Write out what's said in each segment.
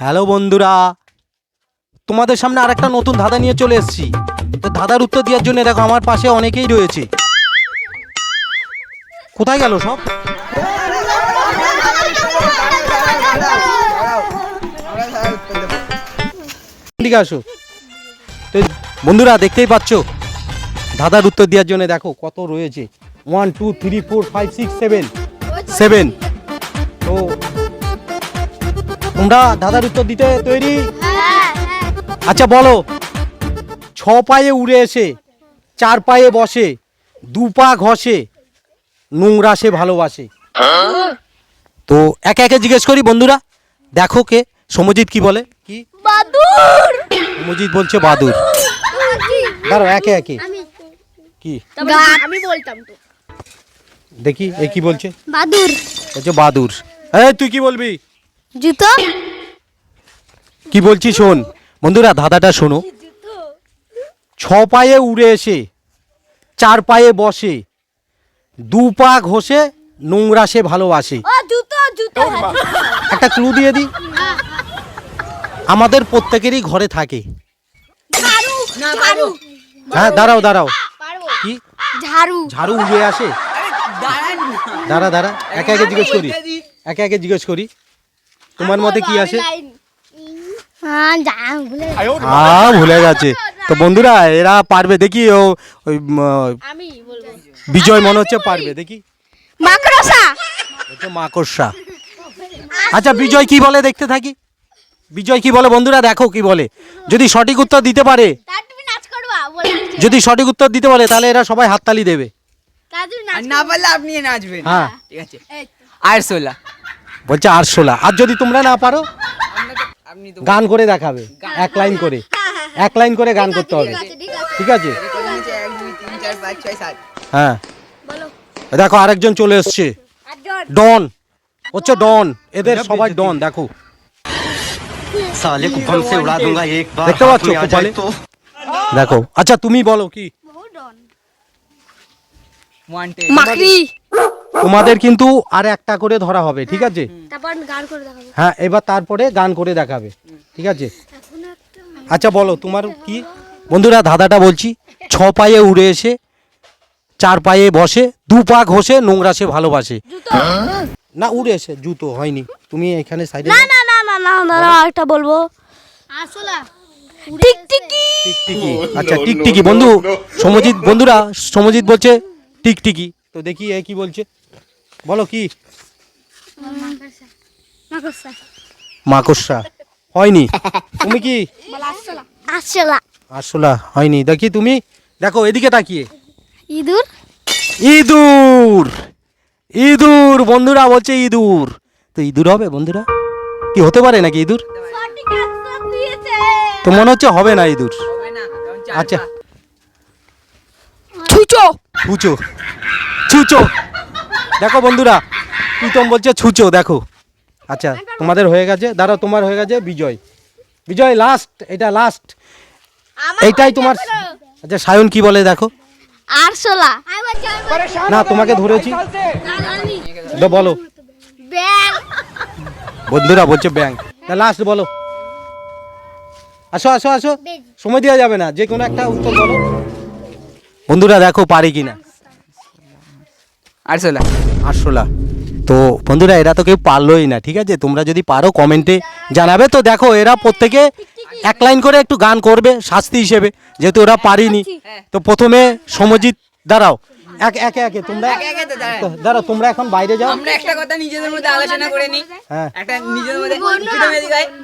Hello বন্ধুরা, তোমাদের সামনে আরেকটা নতুন ধাঁধা নিয়ে চলে এসেছি। তো ধাঁধার উত্তর দেওয়ার জন্য দেখো আমার পাশে অনেকেই রয়েছে। কোথায় গেল সব? ঠিক আসো। তো বন্ধুরা, দেখতেই পাচ্ছ? ধাঁধার উত্তর দেওয়ার জন্য দেখো কত রয়েছে। One two three four five six seven seven তো তোমরা দাদার উত্তর দিতে তৈরি? আচ্ছা বলো। ছ পায়ে উড়ে এসে চার পায়ে বসে দু পা ঘষে নোংরা সে ভালোবাসে। তো একে একে জিজ্ঞেস করি বন্ধুরা দেখো কে সমজিৎ কি বলে? কি? বাদুর সমজিৎ বলছে বাদুর দাঁড়ো একে একে। কি? আমি বলতাম তো। দেখি এ কি বলছে? বাদুর বলছে বাদুর এই তুই কি বলবি? জুতো? কি বলছি শোন? বন্ধুরা ধাঁধাটা শোনো। ছ পায়ে উড়ে এসে চার পায়ে বসে দু পা ঘষে নোংরা সে ভালোবাসে। জুতো জুতো। একটা ক্লু দিয়ে দিই? আমাদের প্রত্যেকেরই ঘরে থাকে। ঝাড়ু ঝাড়ু। হ্যাঁ দাঁড়াও দাঁড়াও। কি? ঝাড়ু। ঝাড়ু উড়ে আসে? দাঁড়া দাঁড়া। একে একে জিজ্ঞেস করি। একে একে জিজ্ঞেস করি। তোমার মতে কি আছে হ্যাঁ ভুলে হ্যাঁ গেছে। তো বন্ধুরা এরা পারবে দেখি ও ওই উম, আমি বলব। বিজয় মনে হচ্ছে পারবে দেখি। মাকড়সা। মাকড়সা। আচ্ছা বিজয় কি বলে দেখতে থাকি? বিজয় কি বলে? বন্ধুরা দেখো কি বলে। যদি সঠিক উত্তর দিতে পারে তার তুমি নাচ করবা বলে যদি সঠিক উত্তর দিতে পারে তাহলে এরা সবাই হাততালি দেবে। না পারলে আপনি নাচবেন। হ্যাঁ। ঠিক আছে। আর সোলা। বলছে আরশোলা আর যদি তোমরা না পারো গান করে দেখাবে। এক লাইন করে। এক লাইন করে গান করতে হবে। ঠিক আছে? হ্যাঁ। দেখো আরেকজন চলে এসছে। ডন। হচ্ছে ডন। এদের সবাই ডন দেখো। দেখতে পাচ্ছ দেখো। আচ্ছা তুমি বলো কি? তোমাদের কিন্তু আর একটা করে ধরা হবে ঠিক আছে? তারপর আমি গান করে দেখাবো। হ্যাঁ এবার তারপরে গান করে দেখাবে ঠিক আছে? আচ্ছা বলো তোমার কি? বন্ধুরা ধাঁধাটা বলছি ছ পায়ে উড়ে এসে চার পায়ে বসে দু পা ঘষে নোংরা সে ভালোবাসে। না উড়ে এসে জুতো হয়নি। তুমি এখানে সাইডে না না না না না দাঁড়াও একটা বলব। আসলা। টিকটিকি। টিকটিকি। আচ্ছা টিকটিকি। বন্ধু সমজিৎ বন্ধুরা সমজিৎ বলছে টিকটিকি। তো দেখি এ কি বলছে। বলো কি? মাকড়সা। মাকড়সা। হয়নি? তুমি কি? আসলা আসলা হয়নি। দেখি তুমি। দেখো এদিকে তাকিয়ে। ইঁদুর? ইঁদুর! ইঁদুর! বন্ধুরা বলছে ইঁদুর। তো ইঁদুর হবে বন্ধুরা? কি হতে পারে নাকি ইঁদুর? তো মনে হচ্ছে হবে না ইঁদুর। আচ্ছা। ছুচো। ছুচো। ছুচো। দেখো বন্ধুরা প্রীতম বলছে ছুচো দেখো। আচ্ছা তোমাদের হয়ে গেছে দাঁড়াও তোমার হয়ে গেছে বিজয়। বিজয় লাস্ট এটা লাস্ট এইটাই তোমার আচ্ছা সায়ন কি বলে দেখো। আরশোলা না তোমাকে ধরেছি। তো বলো। বন্ধুরা বলছে ব্যাংক লাস্ট বলো। আসো আসো আসো। সময় দেওয়া যাবে না যে কোনো একটা উত্তর বলো। বন্ধুরা দেখো পারি কিনা। আর সোলা আটশোলা তো বন্ধুরা এরা তো কেউ পারলোই না ঠিক আছে? তোমরা যদি পারো কমেন্টে জানাবে। তো দেখো এরা প্রত্যেকে এক লাইন করে একটু গান করবে শাস্তি হিসেবে যেহেতু ওরা পারিনি। তো প্রথমে সমজিৎ দাঁড়াও। এক একে একে তোমরা। দাঁড়াও। তোমরা এখন বাইরে যাও। আমরা একটা কথা নিজেদের মধ্যে আলোচনা করে নিই। হ্যাঁ। একটা নিজেদের মধ্যে।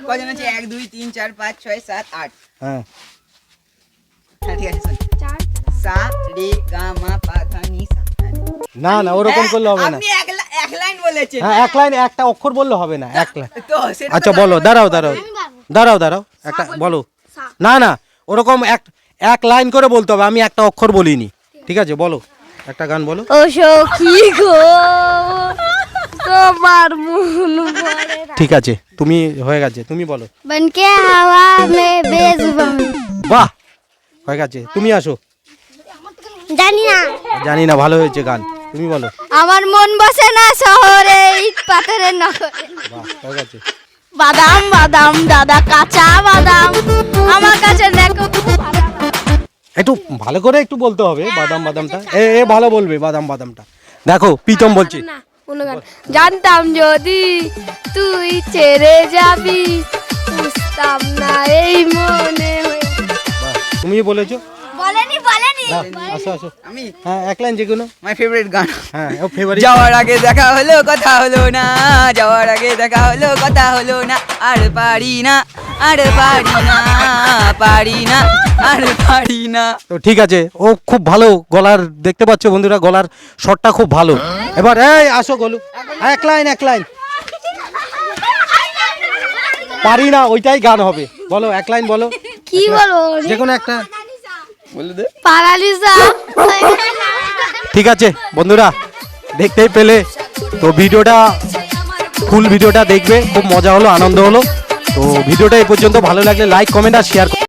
কজন আছে? এক দুই তিন চার পাঁচ ছয় সাত আট। হ্যাঁ। হ্যাঁ ঠিক আছে। সা রে গা মা না না ওরকম করলে হবে না। এক লাইন হ্যাঁ এক লাইন একটা অক্ষর বললে হবে না এক লাইন। আচ্ছা বলো দাঁড়াও দাঁড়াও দাঁড়াও দাঁড়াও একটা বলো। না না ওরকম এক এক লাইন করে বলতে হবে আমি একটা অক্ষর বলিনি। ঠিক আছে বলো একটা গান বলো। তোমার মন ঠিক আছে তুমি হয়ে গেছে তুমি বলো। বনকে হাওয়া মে বেজবান বাহ হয়ে গেছে তুমি আসো। জানি না। জানি না ভালো হয়েছে গান। তুমি বলো। আমার মন বসে না শহরে ইট পাথরের নগরে। বাদাম বাদাম দাদা কাঁচা বাদাম। আমার কাছে দেখো একটু ভালো করে একটু বলতে হবে বাদাম বাদামটা। এ এ ভালো বলবে বাদাম বাদামটা। দেখো প্রীতম বলছি। না কোনো গান। জানতাম যদি তুই ছেড়ে যাবি বুঝতাম না এই মনে তুমি বলেছ? বলেনি আসো আসো। আমি? হ্যাঁ এক লাইন যে কোনো মাই ফেভারিট গান। হ্যাঁ ও ফেভারিট যাওয়ার আগে দেখা হলো কথা হলো না। যাওয়ার আগে দেখা হলো কথা হলো না। আর পারি না আর পারি না পারি না আর পারি না। তো ঠিক আছে ও খুব ভালো গলার দেখতে পাচ্ছ বন্ধুরা গলার শটটা খুব ভালো। এবার এই আসো গলু। এক লাইন এক লাইন। পারি না ওইটাই গান হবে। বলো এক লাইন বলো। কি বলো যে কোনো একটা। ঠিক আছে বন্ধুরা দেখতেই পেলে। তো ভিডিওটা ফুল ভিডিওটা দেখবে খুব মজা হলো আনন্দ হলো। তো ভিডিওটা এই পর্যন্ত ভালো লাগলে লাইক কমেন্ট আর শেয়ার